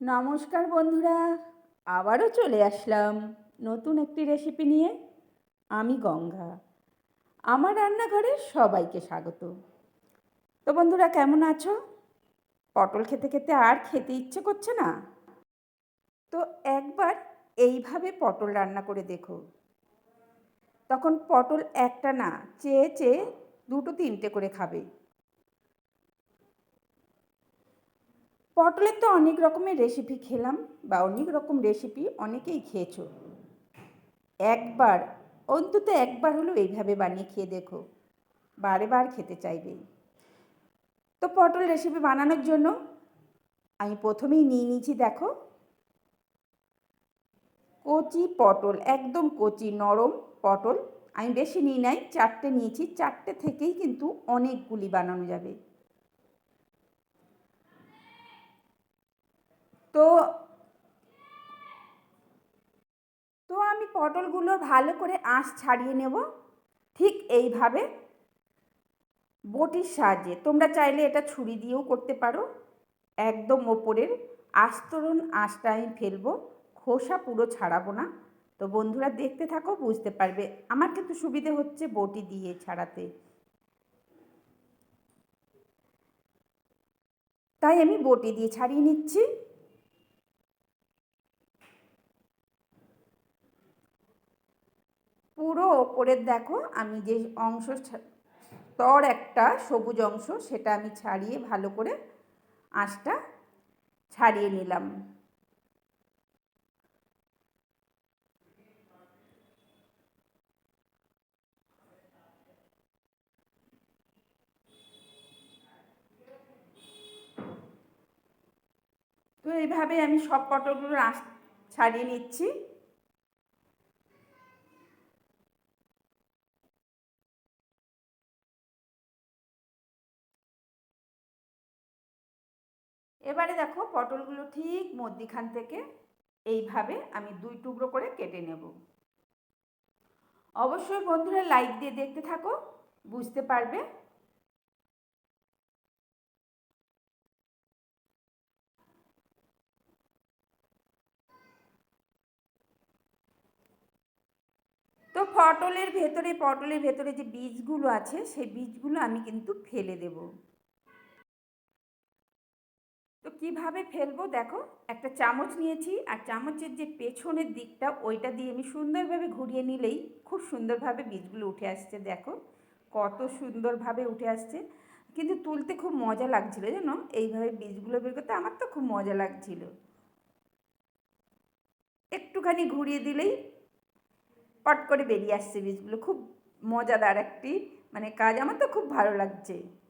নমস্কার বন্ধুরা, আবারও চলে আসলাম নতুন একটি রেসিপি নিয়ে, আমি গঙ্গা। আমার রান্নাঘরে সবাইকে স্বাগত। তো বন্ধুরা, কেমন আছো? পটল খেতে খেতে আর খেতে ইচ্ছে করছে না? তো একবার এইভাবে পটল রান্না করে দেখো। তখন পটল একটা না, চেয়ে চেয়ে দুটো তিনটে করে খাবে। পটলের তো অনেক রকমের রেসিপি খেলাম বা অনেক রকম রেসিপি অনেকেই খেয়েছো। একবার, অন্তত একবার হলেও এইভাবে বানিয়ে খেয়ে দেখো। বারে বার খেতে চাইবে। তো পটল রেসিপি বানানোর জন্য আমি প্রথমেই নিয়ে নিয়েছি, দেখো। কচি পটল, একদম কচি, নরম পটল। আমি বেশি নিই নাই, চারটে নিয়েছি। চারটে থেকেই কিন্তু অনেকগুলি বানানো যাবে। তো তো আমি পটলগুলো ভালো করে আঁশ ছাড়িয়ে নেব। ঠিক এইভাবে বটির সাহায্যে। তোমরা চাইলে এটা ছুরি দিয়েও করতে পারো। একদম ওপরের আস্তরণ আঁশটা আমি ফেলব। খোসা পুরো ছাড়াবো না। তো বন্ধুরা দেখতে থাকো, বুঝতে পারবে। আমার কিন্তু সুবিধে হচ্ছে বটি দিয়ে ছাড়াতে। তাই আমি বটি দিয়ে ছাড়িয়ে নিচ্ছি। পুরো ওপরের দেখো, আমি যে অংশ তর একটা, সবুজ অংশ, সেটা আমি ছাড়িয়ে ভালো করে আঁশটা ছাড়িয়ে নিলাম। তো এইভাবে আমি সব পটলগুলো ছাড়িয়ে নিচ্ছি। এবারে দেখো পটলগুলো ঠিক মধ্যিখান থেকে এইভাবে আমি দুই টুকরো করে কেটে নেব। অবশ্যই বন্ধুরা লাইক দিয়ে দেখতে থাকো, বুঝতে পারবে। তো পটলের ভেতরে পটলের ভেতরে যে বীজগুলো আছে, সেই বীজগুলো আমি কিন্তু ফেলে দেবো। কীভাবে ফেলব? দেখো, একটা চামচ নিয়েছি, আর চামচের যে পেছনের দিকটা, ওইটা দিয়ে আমি সুন্দরভাবে ঘুরিয়ে নিলেই খুব সুন্দরভাবে বীজগুলো উঠে আসছে, দেখো। কত সুন্দরভাবে উঠে আসছে। কিন্তু তুলতে খুব মজা লাগছিল, জানো? এইভাবে বীজগুলো বের করতে আমার তো খুব মজা লাগছিল। একটুখানি ঘুরিয়ে দিলেই পট করে বেরিয়ে আসছে বীজগুলো। খুব মজাদার একটি মানে কাজ। আমার তো খুব ভালো লাগছে।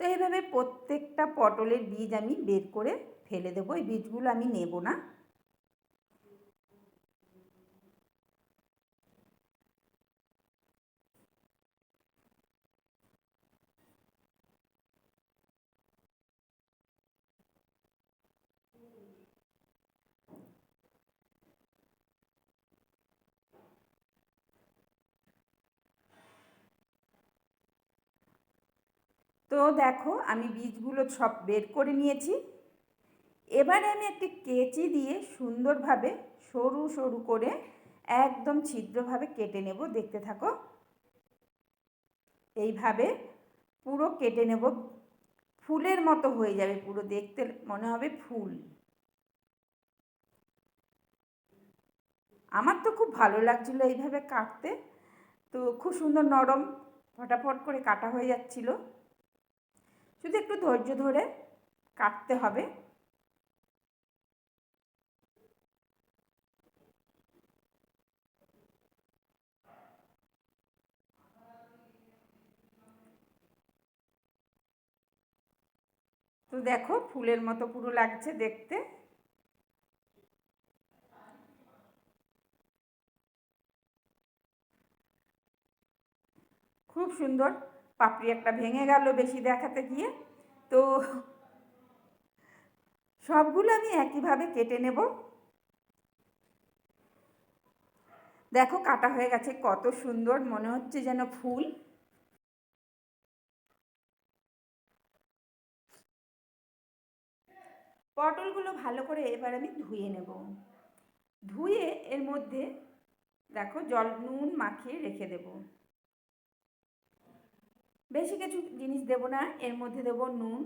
তো এইভাবে প্রত্যেকটা পটলের বীজ আমি বের করে ফেলে দেবো। এই বীজগুলো আমি নেব না। তো দেখো, আমি বীজগুলো সব বের করে নিয়েছি। এবারে আমি একটি কেচি দিয়ে সুন্দরভাবে সরু সরু করে একদম ছিদ্রভাবে কেটে নেব, দেখতে থাকো। এইভাবে পুরো কেটে নেব। ফুলের মতো হয়ে যাবে পুরো, দেখতে মনে হবে ফুল। আমার তো খুব ভালো লাগছিল এইভাবে কাটতে। তো খুব সুন্দর নরম, ফটাফট করে কাটা হয়ে যাচ্ছিল। শুধু একটু ধৈর্য ধরে কাটতে হবে। তো দেখো ফুলের মতো পুরো লাগছে দেখতে। খুব সুন্দর। পাপড়ি একটা ভেঙে গেল বেশি দেখাতে গিয়ে। তো সবগুলো আমি একইভাবে কেটে নেব। দেখো কাটা হয়ে গেছে, কত সুন্দর মনে হচ্ছে যেন ফুল। পটলগুলো ভালো করে এবার আমি ধুয়ে নেব। ধুয়ে এর মধ্যে দেখো জল, নুন মাখিয়ে রেখে দেব। বেশি কিছু জিনিস দেব না, এর মধ্যে দেব নুন,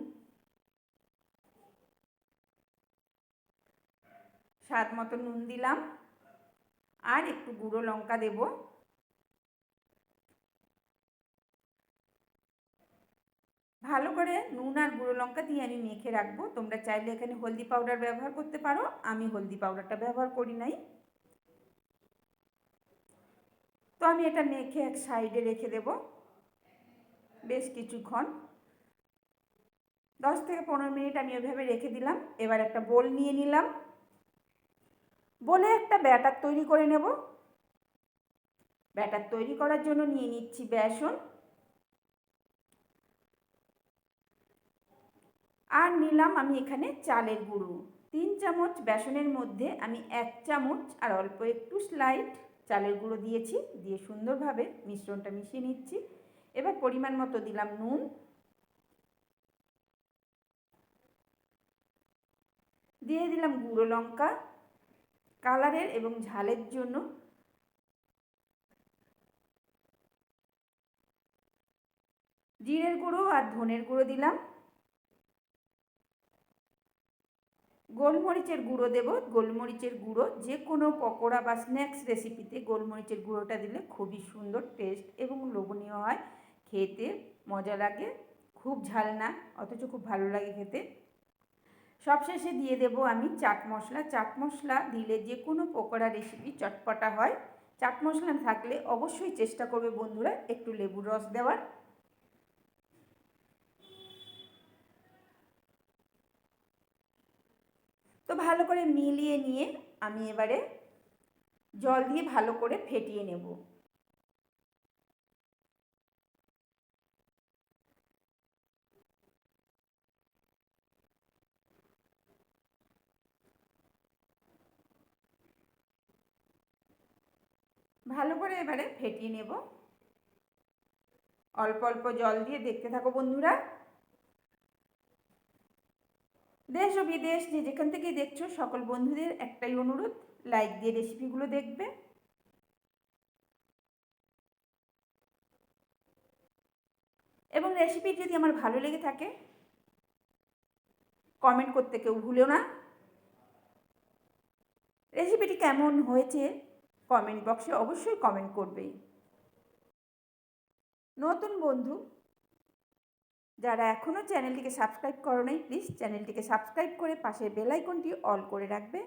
স্বাদ মতো নুন দিলাম, আর একটু গুঁড়ো লঙ্কা দেব। ভালো করে নুন আর গুঁড়ো লঙ্কা দিয়ে আমি মেখে রাখব। তোমরা চাইলে এখানে হলদি পাউডার ব্যবহার করতে পারো, আমি হলদি পাউডারটা ব্যবহার করি নাই। তো আমি এটা মেখে এক সাইডে রেখে দেব। বেশ কিছুক্ষণ। দশ থেকে পনেরো মিনিট আমি ওইভাবে রেখে দিলাম। এবার একটা বোল নিয়ে নিলাম। বলে একটা ব্যাটার তৈরি করে নেব। ব্যাটার তৈরি করার জন্য নিয়ে নিচ্ছি বেসন। আর নিলাম আমি এখানে চালের গুঁড়ো। তিন চামচ বেসনের মধ্যে আমি এক চামচ আর অল্প একটু স্লাইড চালের গুঁড়ো দিয়েছি। দিয়ে সুন্দরভাবে মিশ্রণটা মিশিয়ে নিচ্ছি। এবার পরিমাণ মতো দিলাম নুন। দিয়ে দিলাম গুঁড়ো লঙ্কা, কালারের এবং ঝালের জন্য। জিরের গুঁড়ো আর ধনের গুঁড়ো দিলাম। গোলমরিচের গুঁড়ো দেব। গোলমরিচের গুঁড়ো, যে কোনো পকোড়া বা স্ন্যাক্স রেসিপিতে গোলমরিচের গুঁড়োটা দিলে খুবই সুন্দর টেস্ট এবং লোভনীয় হয়। খেতে মজা লাগে, খুব ঝাল না, অথচ খুব ভালো লাগে খেতে। সবশেষে দিয়ে দেব আমি চাট মশলা। চাট মশলা দিলে যে কোনো পকোড়া রেসিপি চটপটা হয়। চাট মশলা থাকলে অবশ্যই চেষ্টা করবে বন্ধুরা একটু লেবুর রস দেওয়ার। তো ভালো করে মিলিয়ে নিয়ে আমি এবারে জল দিয়ে ভালো করে ফেটিয়ে নেব। ফেটিয়ে নেব। অল্প অল্প জল দিয়ে দেখতে থাকো বন্ধুরা। দেশ ও বিদেশ যে যেখান থেকে দেখছ, সকল বন্ধুদের একটাই অনুরোধ লাইক দিয়ে রেসিপিগুলো দেখবে। এবং রেসিপি যদি আমার ভালো লেগে থাকে কমেন্ট করতে কেউ ভুলেও না। রেসিপিটি কেমন হয়েছে কমেন্ট বক্সে অবশ্যই কমেন্ট করবে নতুন বন্ধু, যারা এখনও চ্যানেলটিকে সাবস্ক্রাইব করো নাই প্লিজ চ্যানেলটিকে সাবস্ক্রাইব করে পাশের বেলাইকনটি অল করে রাখবে।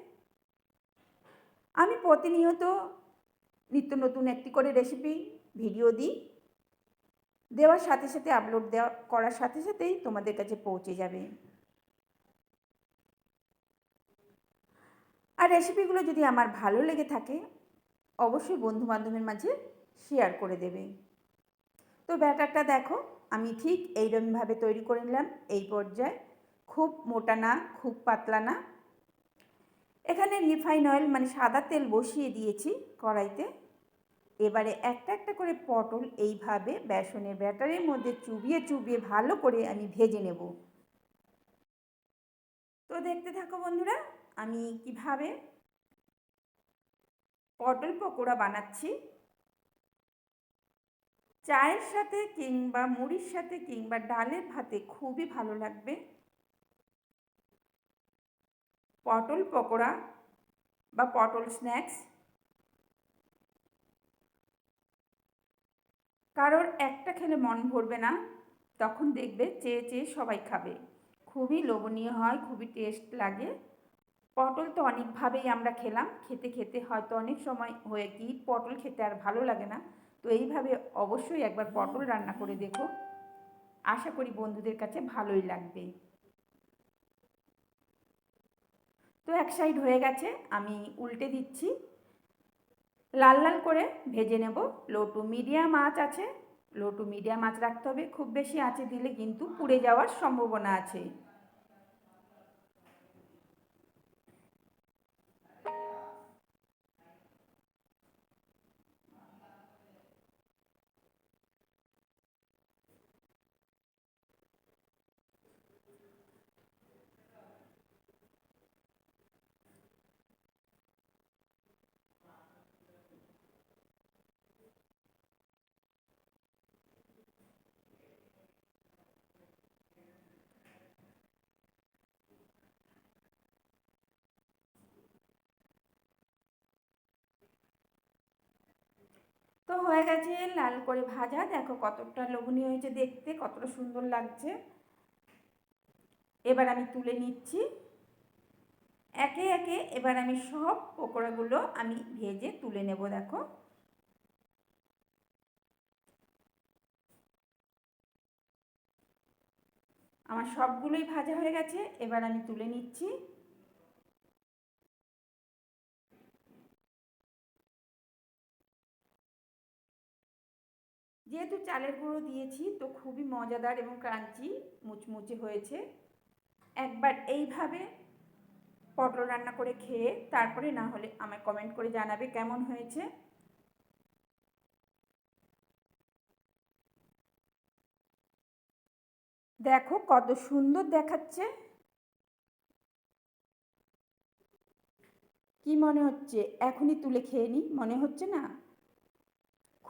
আমি প্রতিনিয়ত নিত্য নতুন একটি করে রেসিপি ভিডিও দিই। দেওয়ার সাথে সাথে আপলোড দেওয়া, করার সাথে সাথেই তোমাদের কাছে পৌঁছে যাবে। আর রেসিপিগুলো যদি আমার ভালো লেগে থাকে অবশ্যই বন্ধু বান্ধবের মাঝে শেয়ার করে দেবে। তো ব্যাটারটা দেখো, আমি ঠিক এইরকমভাবে তৈরি করে নিলাম, এই পর্যায়ে। খুব মোটা না, খুব পাতলা না। এখানে রিফাইন অয়েল মানে সাদা তেল বসিয়ে দিয়েছি কড়াইতে। এবারে একটা একটা করে পটল এইভাবে বেসনের ব্যাটারের মধ্যে চুবিয়ে চুবিয়ে ভালো করে আমি ভেজে নেব। তো দেখতে থাকো বন্ধুরা, আমি কীভাবে পটল পকোড়া বানাচ্ছি। চায়ের সাথে কিংবা মুড়ির সাথে কিংবা ডালের ভাতে খুবই ভালো লাগবে। পটল পকোড়া বা পটল স্ন্যাক্স। কারোর একটা খেলে মন ভরবে না, তখন দেখবে চেয়ে চেয়ে সবাই খাবে। খুবই লোভনীয় হয়, খুবই টেস্ট লাগে। পটল তো অনেকভাবেই আমরা খেলাম। খেতে খেতে হয়তো অনেক সময় হয়ে কি পটল খেতে আর ভালো লাগে না। তো এইভাবে অবশ্যই একবার পটল রান্না করে দেখো। আশা করি বন্ধুদের কাছে ভালোই লাগবে। তো এক সাইড হয়ে গেছে, আমি উল্টে দিচ্ছি। লাল লাল করে ভেজে নেব। লো টু মিডিয়াম আঁচ আছে। লো টু মিডিয়াম আঁচ রাখতে হবে। খুব বেশি আঁচে দিলে কিন্তু পুড়ে যাওয়ার সম্ভাবনা আছে। তো হয়ে গেছে লাল করে ভাজা। দেখো কতটা লোভনীয় হয়েছে দেখতে, কতটা সুন্দর লাগছে। এবার আমি তুলে নিচ্ছি। একে একে এবার আমি সব পকোড়াগুলো আমি ভেজে তুলে নেব, দেখো। আমার সবগুলোই ভাজা হয়ে গেছে, এবার আমি তুলে নিচ্ছি। যেহেতু চালের গুঁড়ো দিয়েছি, তো খুবই মজাদার এবং ক্রাঞ্চি মুচমুচে হয়েছে। একবার এইভাবে পটল রান্না করে খেয়ে তারপরে না হলে আমায় কমেন্ট করে জানাবে কেমন হয়েছে। দেখো কত সুন্দর দেখাচ্ছে। কি মনে হচ্ছে? এখনই তুলে খেয়ে নিই মনে হচ্ছে না?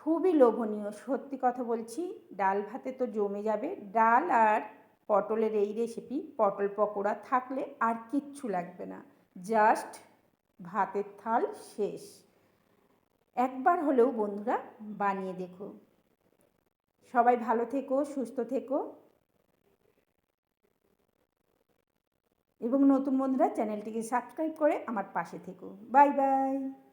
খুবই লোভনীয়। সত্যি কথা বলছি, ডাল ভাতে তো জমে যাবে। ডাল আর পটলের এই রেসিপি পটল পকোড়া থাকলে আর কিচ্ছু লাগবে না। জাস্ট ভাতের থাল শেষ। একবার হলেও বন্ধুরা বানিয়ে দেখো। সবাই ভালো থেকো, সুস্থ থেকো। এবং নতুন বন্ধুরা চ্যানেলটিকে সাবস্ক্রাইব করে আমার পাশে থেকো। Bye bye.